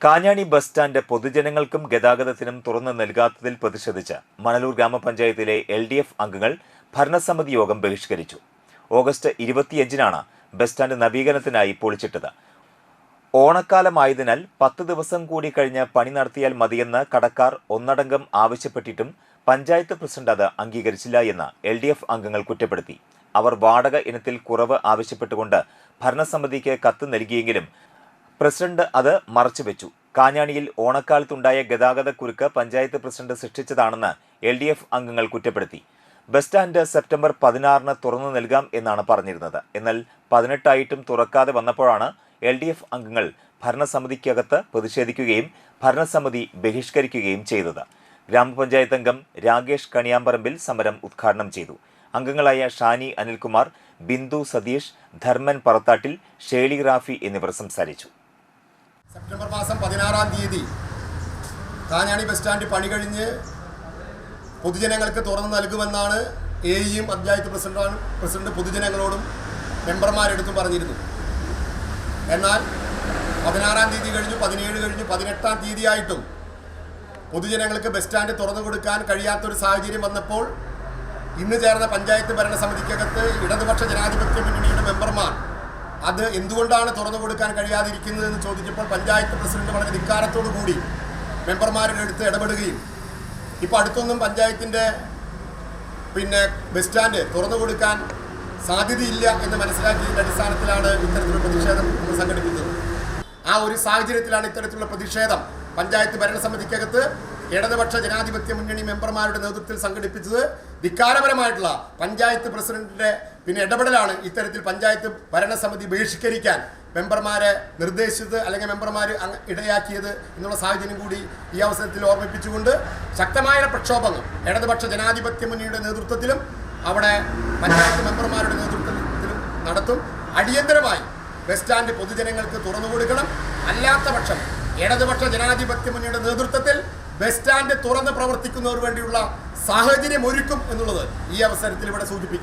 Kanjani bus stand പൊതുജനങ്ങൾക്കും ഗതാഗതത്തിനും തുറന്നു നൽകാത്തതിൽ പ്രതിഷേധിച്ച് മണലൂർ ഗ്രാമപഞ്ചായത്തിലെ എൽ ഡി എഫ് അംഗങ്ങൾ ഭരണസമിതി യോഗം ബഹിഷ്കരിച്ചു. ഓഗസ്റ്റ് ഇരുപത്തിയഞ്ചിനാണ് ബസ് സ്റ്റാൻഡ് നവീകരണത്തിനായി പൊളിച്ചിട്ടത്. ഓണക്കാലമായതിനാൽ പത്ത് ദിവസം കൂടി കഴിഞ്ഞ് പണി നടത്തിയാൽ മതിയെന്ന് കടക്കാർ ഒന്നടങ്കം ആവശ്യപ്പെട്ടിട്ടും പഞ്ചായത്ത് പ്രസിഡന്റ് അത് അംഗീകരിച്ചില്ല എന്ന് എൽ അംഗങ്ങൾ കുറ്റപ്പെടുത്തി. അവർ വാടക ഇനത്തിൽ കുറവ് ആവശ്യപ്പെട്ടുകൊണ്ട് ഭരണസമിതിക്ക് കത്ത് നൽകിയെങ്കിലും പ്രസിഡന്റ് അത് മറച്ചുവെച്ചു കാഞ്ഞാണിയിൽ ഓണക്കാലത്തുണ്ടായ ഗതാഗതക്കുരുക്ക് പഞ്ചായത്ത് പ്രസിഡന്റ് സൃഷ്ടിച്ചതാണെന്ന് എൽ ഡി എഫ് അംഗങ്ങൾ കുറ്റപ്പെടുത്തി. ബസ് സ്റ്റാൻഡ് സെപ്റ്റംബർ പതിനാറിന് തുറന്നു നൽകാം എന്നാണ് പറഞ്ഞിരുന്നത്. എന്നാൽ പതിനെട്ടായിട്ടും തുറക്കാതെ വന്നപ്പോഴാണ് എൽ ഡി എഫ് അംഗങ്ങൾ ഭരണസമിതിക്കകത്ത് പ്രതിഷേധിക്കുകയും ഭരണസമിതി ബഹിഷ്കരിക്കുകയും ചെയ്തത്. ഗ്രാമപഞ്ചായത്ത് അംഗം രാകേഷ് കണിയാമ്പറമ്പിൽ സമരം ഉദ്ഘാടനം ചെയ്തു. അംഗങ്ങളായ ഷാനി അനിൽകുമാർ ബിന്ദു സതീഷ് ധർമ്മൻ പറത്താട്ടിൽ ഷേളി റാഫി എന്നിവർ സംസാരിച്ചു. സെപ്റ്റംബർ മാസം പതിനാറാം തീയതി കാഞ്ഞാണി ബസ് സ്റ്റാൻഡ് പണി കഴിഞ്ഞ് പൊതുജനങ്ങൾക്ക് തുറന്നു നൽകുമെന്നാണ് എ ഇയും പഞ്ചായത്ത് പ്രസിഡന്റാണ് പ്രസിഡന്റ് പൊതുജനങ്ങളോടും മെമ്പർമാരെടുത്തും പറഞ്ഞിരുന്നു. എന്നാൽ പതിനാറാം തീയതി കഴിഞ്ഞു പതിനേഴ് കഴിഞ്ഞു പതിനെട്ടാം തീയതി ആയിട്ടും പൊതുജനങ്ങൾക്ക് ബസ് സ്റ്റാൻഡ് തുറന്നു കൊടുക്കാൻ കഴിയാത്തൊരു സാഹചര്യം വന്നപ്പോൾ ഇന്ന് ചേർന്ന പഞ്ചായത്ത് ഭരണസമിതിക്കകത്ത് ഇടതുപക്ഷ ജനാധിപത്യ മുന്നണിയുടെ മെമ്പർമാർ അത് എന്തുകൊണ്ടാണ് തുറന്നു കൊടുക്കാൻ കഴിയാതിരിക്കുന്നതെന്ന് ചോദിച്ചപ്പോൾ പഞ്ചായത്ത് പ്രസിഡന്റ് വളരെ ധിക്കാരത്തോടു കൂടി മെമ്പർമാരുടെ അടുത്ത് ഇടപെടുകയും. ഇപ്പോൾ അടുത്തൊന്നും പഞ്ചായത്തിന്റെ പിന്നെ ബസ് സ്റ്റാൻഡ് തുറന്നു കൊടുക്കാൻ സാധ്യതയില്ല എന്ന് മനസ്സിലാക്കിയതിന്റെ അടിസ്ഥാനത്തിലാണ് ഇത്തരത്തിലുള്ള പ്രതിഷേധം സംഘടിപ്പിച്ചത് ആ ഒരു സാഹചര്യത്തിലാണ് ഇത്തരത്തിലുള്ള പ്രതിഷേധം പഞ്ചായത്ത് ഭരണസമിതിക്കകത്ത് ഇടതുപക്ഷ ജനാധിപത്യ മുന്നണി മെമ്പർമാരുടെ നേതൃത്വത്തിൽ സംഘടിപ്പിച്ചത് ധിക്കാരപരമായിട്ടുള്ള പഞ്ചായത്ത് പ്രസിഡന്റിന്റെ പിന്നെ ഇടപെടലാണ് ഇത്തരത്തിൽ പഞ്ചായത്ത് ഭരണസമിതി ബഹിഷ്കരിക്കാൻ മെമ്പർമാരെ നിർദ്ദേശിച്ചത് അല്ലെങ്കിൽ മെമ്പർമാർ ഇടയാക്കിയത് എന്നുള്ള സാഹചര്യം കൂടി ഈ അവസരത്തിൽ ഓർമ്മിപ്പിച്ചുകൊണ്ട് ശക്തമായ പ്രക്ഷോഭങ്ങൾ ഇടതുപക്ഷ ജനാധിപത്യ മുന്നണിയുടെ നേതൃത്വത്തിലും അവിടെ പഞ്ചായത്ത് മെമ്പർമാരുടെ നേതൃത്വത്തിലും നടത്തും. അടിയന്തരമായി ബസ് സ്റ്റാൻഡ് പൊതുജനങ്ങൾക്ക് തുറന്നു കൊടുക്കണം അല്ലാത്ത പക്ഷം ഇടതുപക്ഷ ജനാധിപത്യ മുന്നണിയുടെ നേതൃത്വത്തിൽ ബസ് സ്റ്റാൻഡ് തുറന്ന് പ്രവർത്തിക്കുന്നവർ വേണ്ടിയുള്ള സാഹചര്യം ഒരുക്കും എന്നുള്ളത് ഈ അവസരത്തിൽ ഇവിടെ സൂചിപ്പിക്കും